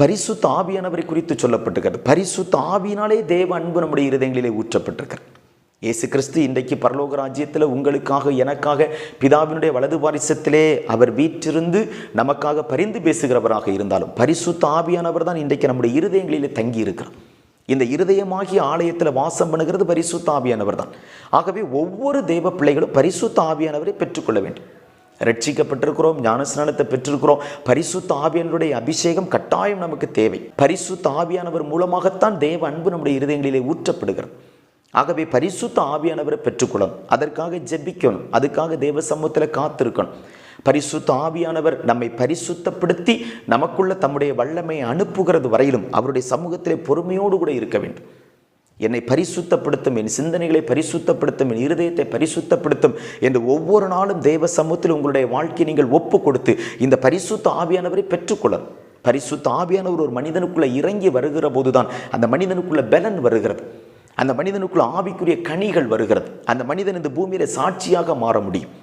பரிசுத்த ஆவியானவரை குறித்து சொல்லப்பட்டிருக்கிறது. பரிசுத்த ஆவியினாலே தேவ அன்பு நம்முடைய இருதயங்களிலே ஊற்றப்பட்டிருக்கிறது. இயேசு கிறிஸ்து இன்றைக்கு பரலோக ராஜ்யத்தில் உங்களுக்காக எனக்காக பிதாவினுடைய வலது பாரிசத்திலே அவர் வீற்றிருந்து நமக்காக பரிந்து பேசுகிறவராக இருந்தாலும் பரிசுத்த ஆவியானவர் தான் இன்றைக்கு நம்முடைய இருதயங்களிலே தங்கி இருக்கிறார் இந்த இருதயமாகிய ஆலயத்தில் வாசம் பண்ணுகிறது பரிசுத்த ஆவியானவர் தான். ஆகவே ஒவ்வொரு தெய்வ பிள்ளைகளும் பரிசுத்த ஆவியானவரை பெற்றுக்கொள்ள வேண்டும். ரட்சிக்கப்பட்டிருக்கிறோம் ஞானஸ்நானத்தை பெற்றிருக்கிறோம். பரிசுத்த ஆவியானவருடைய அபிஷேகம் கட்டாயம் நமக்கு தேவை. பரிசுத்த ஆவியானவர் மூலமாகத்தான் தேவ அன்பு நம்முடைய இருதயங்களிலே ஊற்றப்படுகிறது. ஆகவே பரிசுத்த ஆவியானவரை பெற்றுக்கொள்ளணும். அதற்காக ஜெபிக்கணும். அதுக்காக தேவ சமூகத்தில் காத்திருக்கணும். பரிசுத்த ஆவியானவர் நம்மை பரிசுத்தப்படுத்தி நமக்குள்ள தம்முடைய வல்லமையை அனுப்புகிறது வரையிலும் அவருடைய சமூகத்திலே பொறுமையோடு கூட இருக்க வேண்டும். என்னை பரிசுத்தப்படுத்தும் என் சிந்தனைகளை பரிசுத்தப்படுத்தும் என் இருதயத்தை பரிசுத்தப்படுத்தும் என்று ஒவ்வொரு நாளும் தெய்வ சமூகத்தில் உங்களுடைய வாழ்க்கையை நீங்கள் ஒப்பு கொடுத்து இந்த பரிசுத்த ஆவியானவரை பெற்றுக்கொள்ளணும். பரிசுத்த ஆவியானவர் ஒரு மனிதனுக்குள்ளே இறங்கி வருகிற போதுதான் அந்த மனிதனுக்குள்ள பலன் வருகிறது. அந்த மனிதனுக்குள்ள ஆவிக்குரிய கனிகள் வருகிறது. அந்த மனிதன் இந்த பூமியில சாட்சியாக மாற முடியும்.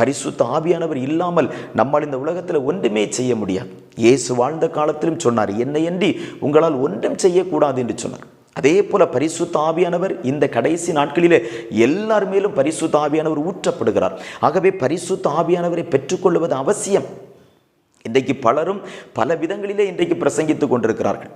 பரிசுத்த ஆவியானவர் இல்லாமல் நம்மால் இந்த உலகத்தில் ஒன்றுமே செய்ய முடியாது. இயேசு வாழ்ந்த காலத்திலும் சொன்னார் என்னையன்றி உங்களால் ஒன்றும் செய்யக்கூடாது என்று சொன்னார். அதே போல பரிசுத்தாவியானவர் இந்த கடைசி நாட்களிலே எல்லார் மேலும் பரிசுத்தாவியானவர் ஊற்றப்படுகிறார். ஆகவே பரிசுத்தாவியானவரை பெற்றுக்கொள்வது அவசியம். இன்றைக்கு பலரும் பல விதங்களிலே இன்றைக்கு பிரசங்கித்துக் கொண்டிருக்கிறார்கள்.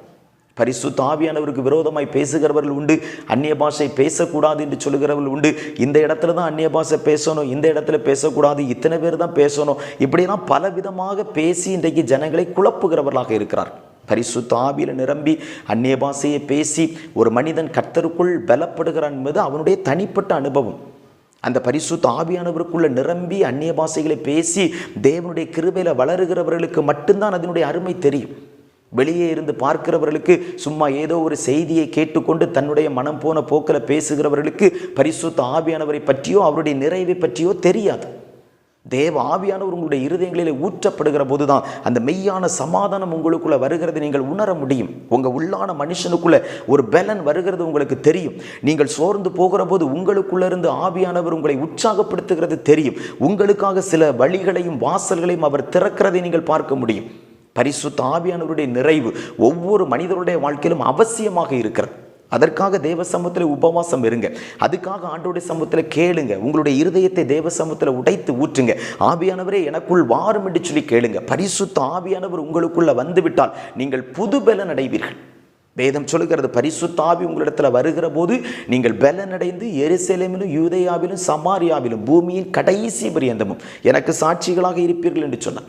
பரிசு தாவியானவருக்கு விரோதமாய் பேசுகிறவர்கள் உண்டு. அந்நிய பாஷை பேசக்கூடாது என்று சொல்லுகிறவர்கள் உண்டு. இந்த இடத்துல தான் அந்நிய பாஷை பேசணும் இந்த இடத்துல பேசக்கூடாது இத்தனை பேர் தான் பேசணும். இப்படியெல்லாம் பல விதமாக பேசி இன்றைக்கு ஜனங்களை குழப்புகிறவர்களாக இருக்கிறார் பரிசுத்த ஆவியில நிரம்பி அந்நிய பாஷையை பேசி ஒரு மனிதன் கர்த்தருக்குள் பலப்படுகிறான் என்பது அவனுடைய தனிப்பட்ட அனுபவம். அந்த பரிசுத்த ஆவியானவருக்குள்ள நிரம்பி அந்நிய பாஷைகளை பேசி தேவனுடைய கிருபையில் வளருகிறவர்களுக்கு மட்டும்தான் அதனுடைய அருமை தெரியும். வெளியே இருந்து பார்க்கிறவர்களுக்கு சும்மா ஏதோ ஒரு செய்தியை கேட்டுக்கொண்டு தன்னுடைய மனம் போன போக்கில் பேசுகிறவர்களுக்கு பரிசுத்த ஆவியானவரை பற்றியோ அவருடைய நிறைவை பற்றியோ தெரியாது. தேவ ஆவியானவர் உங்களுடைய இருதயங்களிலே ஊற்றப்படுகிற போதுதான் அந்த மெய்யான சமாதானம் உங்களுக்குள்ள வருகிறது. நீங்கள் உணர முடியும். உங்க உள்ளான மனுஷனுக்குள்ள ஒரு பலன் வருகிறது உங்களுக்கு தெரியும். நீங்கள் சோர்ந்து போகிற போது உங்களுக்குள்ளிருந்து ஆவியானவர் உங்களை உற்சாகப்படுத்துகிறது தெரியும். உங்களுக்காக சில வழிகளையும் வாசல்களையும் அவர் திறக்கிறதை நீங்கள் பார்க்க முடியும். பரிசுத்த ஆவியானவருடைய நிறைவு ஒவ்வொரு மனிதருடைய வாழ்க்கையிலும் அவசியமாக இருக்கிறது. அதற்காக தேவ சமூகத்தில் உபவாசம் இருங்க. அதுக்காக ஆண்டோடைய சமூகத்தில் கேளுங்க. உங்களுடைய இருதயத்தை தேவ சமூகத்தில் உடைத்து ஊற்றுங்க. ஆவியானவரே எனக்குள் வாரும் என்று சொல்லி கேளுங்க. பரிசுத்த ஆவியானவர் உங்களுக்குள்ள வந்துவிட்டால் நீங்கள் புது பலன் அடைவீர்கள் வேதம் சொல்லுகிறது பரிசுத்தாவி உங்களிடத்தில் வருகிற போது நீங்கள் பலனடைந்து எருசலேமிலும் யூதையாவிலும் சமாரியாவிலும் பூமியின் கடைசி பரியந்தமும் எனக்கு சாட்சிகளாக இருப்பீர்கள் என்று சொன்னார்.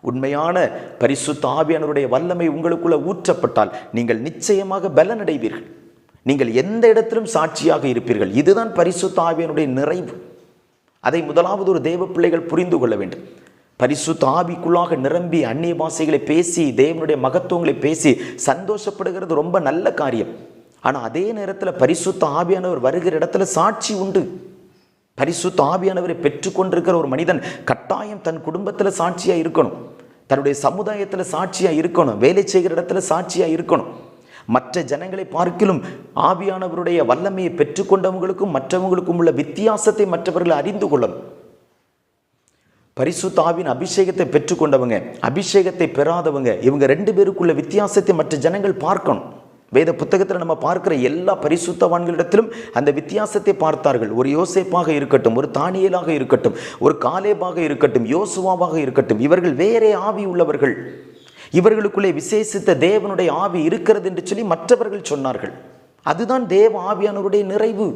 உண்மையான பரிசுத்த ஆவியானவருடைய வல்லமை உங்களுக்குள்ள ஊற்றப்பட்டால் நீங்கள் நிச்சயமாக பலனடைவீர்கள். நீங்கள் எந்த இடத்திலும் சாட்சியாக இருப்பீர்கள். இதுதான் பரிசுத்தாவியனுடைய நிறைவு. அதை முதலாவது ஒரு தேவ பிள்ளைகள் புரிந்து கொள்ள வேண்டும். பரிசுத்த ஆவிக்குள்ளாக நிரம்பி அந்நிய பாசைகளை பேசி தேவனுடைய மகத்துவங்களை பேசி சந்தோஷப்படுகிறது ரொம்ப நல்ல காரியம். ஆனால் அதே நேரத்தில் பரிசுத்த ஆவியானவர் வருகிற இடத்துல சாட்சி உண்டு. பரிசுத்த ஆவியானவரை பெற்றுக்கொண்டிருக்கிற ஒரு மனிதன் கட்டாயம் தன் குடும்பத்தில் சாட்சியாக இருக்கணும். தன்னுடைய சமுதாயத்தில் சாட்சியாக இருக்கணும். வேலை செய்கிற இடத்துல சாட்சியாக இருக்கணும். மற்ற ஜனங்களை பார்க்கிலும் ஆவியானவருடைய வல்லமையை பெற்றுக்கொண்டவங்களுக்கும் மற்றவங்களுக்கும் உள்ள வித்தியாசத்தை மற்றவர்கள் அறிந்து கொள்ளணும் பரிசுத்தாவின் அபிஷேகத்தை பெற்றுக்கொண்டவங்க அபிஷேகத்தை பெறாதவங்க இவங்க ரெண்டு பேருக்குள்ள வித்தியாசத்தை மற்ற ஜனங்கள் பார்க்கணும். வேத புத்தகத்தில் நம்ம பார்க்குற எல்லா பரிசுத்தவான்களிடத்திலும் அந்த வித்தியாசத்தை பார்த்தார்கள். ஒரு யோசேப்பாக இருக்கட்டும் ஒரு தானியலாக இருக்கட்டும் ஒரு காலேபாக இருக்கட்டும் யோசுவாவாக இருக்கட்டும் இவர்கள் வேறே ஆவி உள்ளவர்கள். இவர்களுக்குள்ளே விசேஷித்த தேவனுடைய ஆவி இருக்கிறது என்று சொல்லி மற்றவர்கள் சொன்னார்கள். அதுதான் தேவ ஆவியானவருடைய நிறைவு.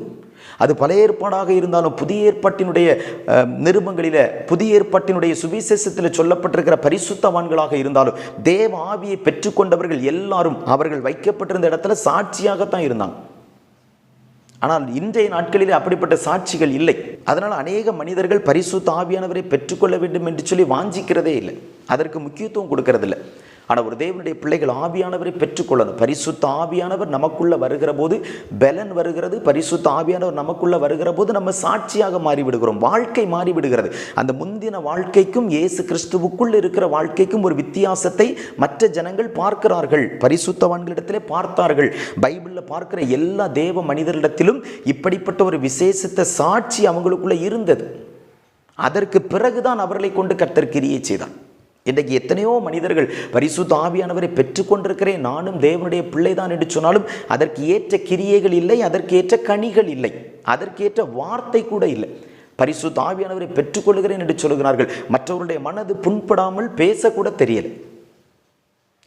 அது பழைய ஏற்பாடாக இருந்தாலும் புதிய ஏற்பாட்டினுடைய நிருபங்களில் புதிய ஏற்பாட்டினுடைய சுவிசேஷத்தில் சொல்லப்பட்டிருக்கிற பரிசுத்தவான்களாக இருந்தாலும் தேவ ஆவியை பெற்றுக்கொண்டவர்கள் எல்லாரும் அவர்கள் வைக்கப்பட்டிருந்த இடத்துல சாட்சியாகத்தான் இருந்தாங்க. ஆனால் இன்றைய நாட்களிலே அப்படிப்பட்ட சாட்சிகள் இல்லை. அதனால் அநேக மனிதர்கள் பரிசுத்த ஆவியானவரை பெற்றுக்கொள்ள வேண்டும் என்று சொல்லி வாஞ்சிக்கிறதே இல்லை. அதற்கு முக்கியத்துவம் கொடுக்கறதில்லை. ஆனால் ஒரு தேவனுடைய பிள்ளைகள் ஆவியானவரை பெற்றுக்கொள்ளணும். பரிசுத்த ஆவியானவர் நமக்குள்ளே வருகிற போது பலன் வருகிறது. பரிசுத்த ஆவியானவர் நமக்குள்ளே வருகிற போது நம்ம சாட்சியாக மாறிவிடுகிறோம். வாழ்க்கை மாறிவிடுகிறது. அந்த முந்தின வாழ்க்கைக்கும் இயேசு கிறிஸ்துவுக்குள் இருக்கிற வாழ்க்கைக்கும் ஒரு வித்தியாசத்தை மற்ற ஜனங்கள் பார்க்கிறார்கள். பரிசுத்தவான்களிடத்திலே பார்த்தார்கள். பைபிளில் பார்க்கிற எல்லா தேவ மனிதரிடத்திலும் இப்படிப்பட்ட ஒரு விசேஷத்த சாட்சி அவங்களுக்குள்ளே இருந்தது. அதற்கு பிறகுதான் அவர்களை கொண்டு கர்த்தர் கிரியை செய்தான் இன்றைக்கு எத்தனையோ மனிதர்கள் பரிசுத்த ஆவியானவரை பெற்றுக்கொண்டிருக்கிறேன். நானும் தேவனுடைய பிள்ளைதான் என்று சொன்னாலும் அதற்கு ஏற்ற கிரியைகள் இல்லை அதற்கு ஏற்ற கனிகள் இல்லை அதற்கேற்ற வார்த்தை கூட இல்லை. பரிசு ஆவியானவரை பெற்றுக்கொள்கிறேன் என்று சொல்கிறார்கள். மற்றவருடைய மனது புண்படாமல் பேசக்கூட தெரியலை.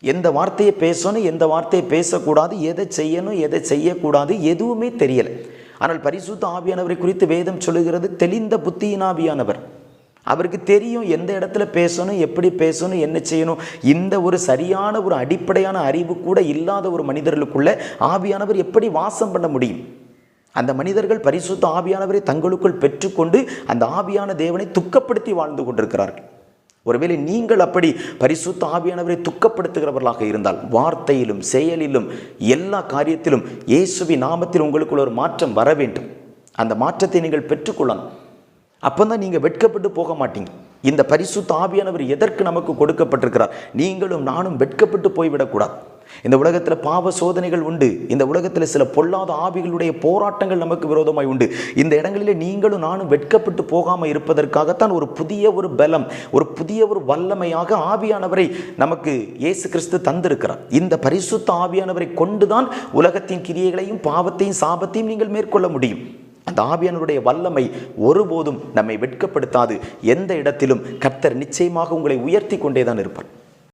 எந்த வார்த்தையை பேசணும் எந்த வார்த்தையை பேசக்கூடாது எதை செய்யணும் எதை செய்யக்கூடாது எதுவுமே தெரியலை. ஆனால் பரிசுத்த ஆவியானவரை குறித்து வேதம் சொல்லுகிறது தெளிந்த புத்தியின் ஆவியானவர். அவருக்கு தெரியும் எந்த இடத்துல பேசணும் எப்படி பேசணும் என்ன செய்யணும். இந்த ஒரு சரியான ஒரு அடிப்படையான அறிவு கூட இல்லாத ஒரு மனிதர்களுக்குள்ளே ஆவியானவர் எப்படி வாசம் பண்ண முடியும்? அந்த மனிதர்கள் பரிசுத்த ஆவியானவரை தங்களுக்குள் பெற்றுக்கொண்டு அந்த ஆவியான தேவனை துக்கப்படுத்தி வாழ்ந்து கொண்டிருக்கிறார்கள். ஒருவேளை நீங்கள் அப்படி பரிசுத்த ஆவியானவரை துக்கப்படுத்துகிறவர்களாக இருந்தால் வார்த்தையிலும் செயலிலும் எல்லா காரியத்திலும் இயேசுவி நாமத்தில் உங்களுக்குள்ள ஒரு மாற்றம் வர வேண்டும். அந்த மாற்றத்தை நீங்கள் பெற்றுக்கொள்ளணும். அப்போ தான் நீங்கள் வெட்கப்பட்டு போக மாட்டீங்க. இந்த பரிசு ஆவியானவர் எதற்கு நமக்கு கொடுக்கப்பட்டிருக்கிறார்? நீங்களும் நானும் வெட்கப்பட்டு போய்விடக்கூடாது. இந்த உலகத்தில் பாவ சோதனைகள் உண்டு. இந்த உலகத்தில் சில பொல்லாத ஆவிகளுடைய போராட்டங்கள் நமக்கு விரோதமாய் உண்டு. இந்த இடங்களிலே நீங்களும் நானும் வெட்கப்பட்டு போகாமல் இருப்பதற்காகத்தான் ஒரு புதிய ஒரு பலம் ஒரு புதிய ஒரு வல்லமையாக ஆவியானவரை நமக்கு இயேசு கிறிஸ்து தந்திருக்கிறார். இந்த பரிசுத்த ஆவியானவரை கொண்டுதான் உலகத்தின் கிரியைகளையும் பாவத்தையும் சாபத்தையும் நீங்கள் மேற்கொள்ள முடியும். தாபியனுடைய வல்லமை ஒருபோதும் நம்மை வெட்கப்படுத்தாது. எந்த இடத்திலும் கர்த்தர் நிச்சயமாக உங்களை உயர்த்தி கொண்டே தான் இருப்பார்.